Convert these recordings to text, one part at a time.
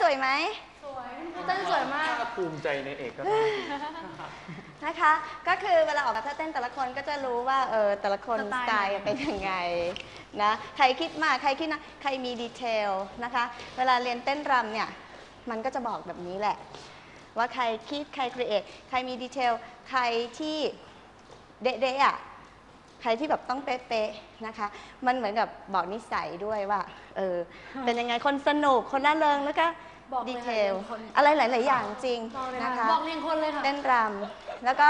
สวยไหมเต้นสวยมาก ภูมิใจในเอกภาพนะคะ ก็คือเวลาออกแบบท่าเต้นแต่ละคนก็จะรู้ว่าเออแต่ละคนสสไตล์ไตล์ เป็นยังไงนะ ใครคิดมากใครคิดนะใครมีดีเทลนะคะ เวลาเรียนเต้นรำเนี่ย มันก็จะบอกแบบนี้แหละ ว่าใครคิดใครครีเอทใครมีดีเทลใครที่เด๊ะๆอะ ใครที่แบบต้องเป๊ะๆนะคะ มันเหมือนกับบอกนิสัยด้วยว่า เออ เป็นยังไง คนสนุก คนร่าเริงแล้วก็ บอกเลยดีเทล ค่ะเป็นคน อะไรหลาย ๆ อย่างจริงบอกเลยนะค่ะคะบอกเรียงคนเลยค่ะเต้นรำแล้วก็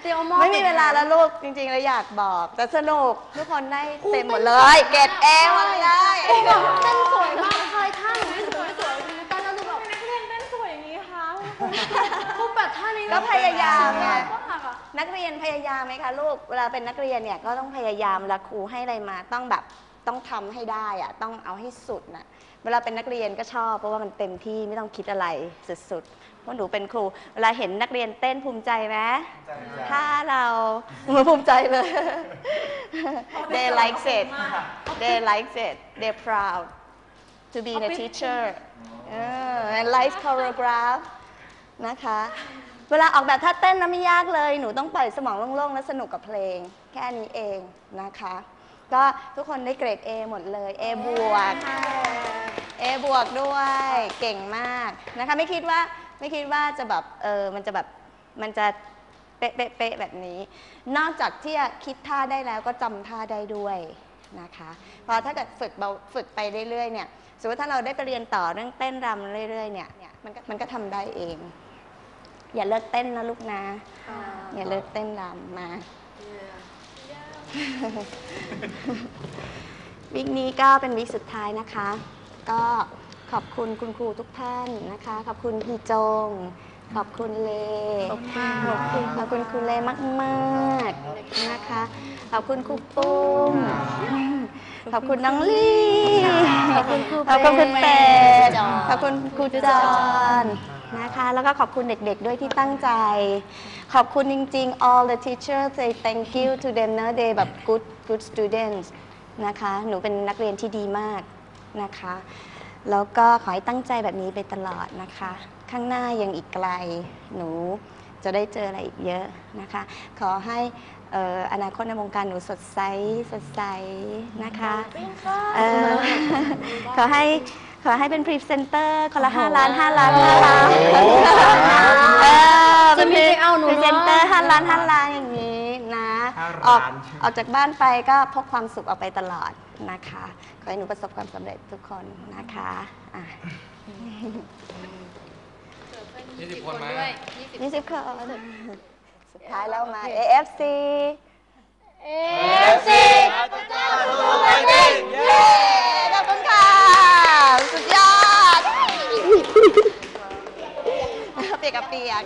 เตรียมหม้อไม่มีเวลาแล้วลูกจริงๆเราอยากบอกแต่สนุกทุกคนได้เต็มหมดเลย เกรดเอหมดเลย ครูแบบเต้นสวยมากเคยท่าหนูไม่สวยไม่สวยคือเต้นแล้วหนูแบบนักเรียนเต้นสวยอย่างนี้ค่ะครูแบบท่านี้ก็พยายามไง ก็หักอะนักเรียนพยายามไหมคะลูก เวลาเป็นนักเรียนเนี่ยก็ต้องพยายามเวลาครูให้อะไรมาต้องแบบต้องทำให้ได้อะต้องเอาให้สุดนะ เวลาเป็นนักเรียนก็ชอบ เพราะว่ามันเต็มที่ไม่ต้องคิดอะไรสุดๆเพราะหนูเป็นครู เวลาเห็นนักเรียนเต้นภูมิใจไหมถ้าเราหนูภูมิใจเลย they like it they like it they're proud to be the teacher เออ and like choreograph นะคะ เวลาออกแบบท่าเต้นนะไม่ยากเลย หนูต้องปล่อยสมองโล่งๆ และสนุกกับเพลง แค่นี้เองนะคะ ก็ทุกคนได้เกรด A หมดเลย A บวก A บวกด้วยเก่งมากนะคะไม่คิดว่าไม่คิดว่าจะแบบเออมันจะแบบมันจะเป๊ะเป๊ะเป๊ะแบบนี้ นอกจากที่จะคิดท่าได้แล้วก็จำท่าได้ด้วยนะคะเพอถ้าเกิดฝึกเบาฝึกไปเรื่อยๆเนี่ยสมมติถ้าเราได้ไปเรียนต่อเรื่องเต้นรำเรื่อยๆเนี่ยเนี่ยมันก็มันก็ทำได้เอง อย่าเลิกเต้นนะลูกนะ อย่าเลิกเต้นรำมาวิกนี้ก็เป็นวิกสุดท้ายนะคะ ก็ขอบคุณคุณครูทุกท่านนะคะ ขอบคุณพี่จง ขอบคุณเลขอบคุณขอบคุณครูเลมากมากๆนะคะ ขอบคุณครูปุ้มขอบคุณน้องลี่ขอบคุณครูขอบคุณคุณเป็ดจอนขอบคุณครูจอนนะคะ แล้วก็ขอบคุณเด็กๆด้วยที่ตั้งใจ ขอบคุณจริงๆ all the teachers say thank you to them นะ they แบบ good good students นะคะ หนูเป็นนักเรียนที่ดีมาก นะคะ แล้วก็ขอให้ตั้งใจแบบนี้ไปตลอดนะคะ ข้างหน้ายังอีกไกลหนูจะได้เจออะไรอีกเยอะนะคะ ขอให้เอ่ออนาคตในวงการหนูสดใสสดใสนะคะเอ่อขอให้ขอให้เป็นพรีเซนเตอร์คนละห้าล้านห้าล้านห้าล้านเออจะมีใครเอาหนูพรีเนอะเซนเตอร์ห้าล้านห้าล้านอย่างนี้นะห้าออกล้านออกจากบ้านไปก็พกความสุขออกไปตลอดนะคะ ขอให้หนูประสบความสำเร็จทุกคนนะคะอะยี่สิบคนไหมยี่สิบคนสุดท้ายแล้วมา AFC AFC เย้ขอบคุณค่ะ สุดยอดเปียกกับเปียก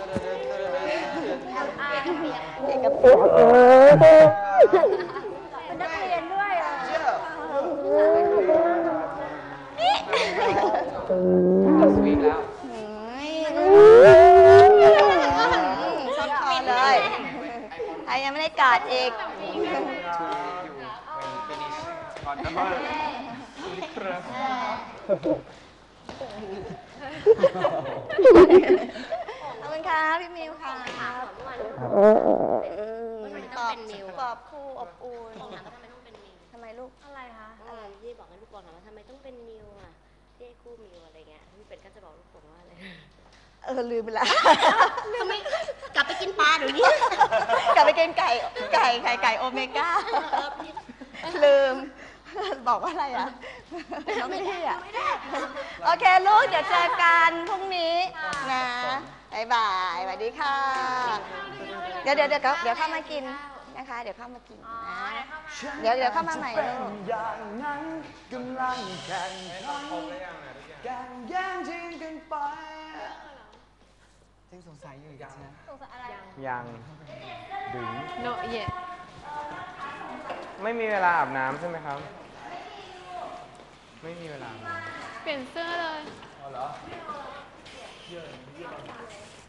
เปียกกับเปียก เป็นนักเรียนด้วยอะ สวีทแล้ว ชอบคอเลยใค รยังไม่ได้กอดอีกก่อนนะว่าครับขอบคุณค่ะพี่มิวค่ะอืมปอบปอบคู่อบอุ่นบอกถามว่าทำไมต้องเป็นมิวทำไมลูก อะไรคะเออที่บอกให้ลูกบอกถามว่าทำไมต้องเป็นมิวอะที่ให้คู่มิวอะไรเงี้ยพี่เป็ดก็จะบอกลูกผมว่าอะไร เออลืมไปละทำไม กลับไปกินปลาเดี๋ยวนี้กลับไปกินไก่ไก่ไข่ไก่โอเมก้าลืม บอกว่าอะไรอะน้องพี่อะโอเคลูกเดี๋ยวเจอกันพรุ่งนี้นะบายบายสวัสดีค่ะ เดี๋ยวเดี๋ยวเดี๋ยวเดี๋ยวเข้ามากินนะคะ เดี๋ยวเข้ามากินนะเดี๋ยวเดี๋ยวเข้ามาใหม่ลูกอย่างนั้นกำลังแข่งขันแข่งแย่งชิงกันไป ยังสงสัยอยู่อีกใช่ไหมยังดึง no yet ไม่มีเวลาอาบน้ำใช่ไหมครับ ไม่มีเวลาอาบน้เปลี่ยนเสื้อเลยำ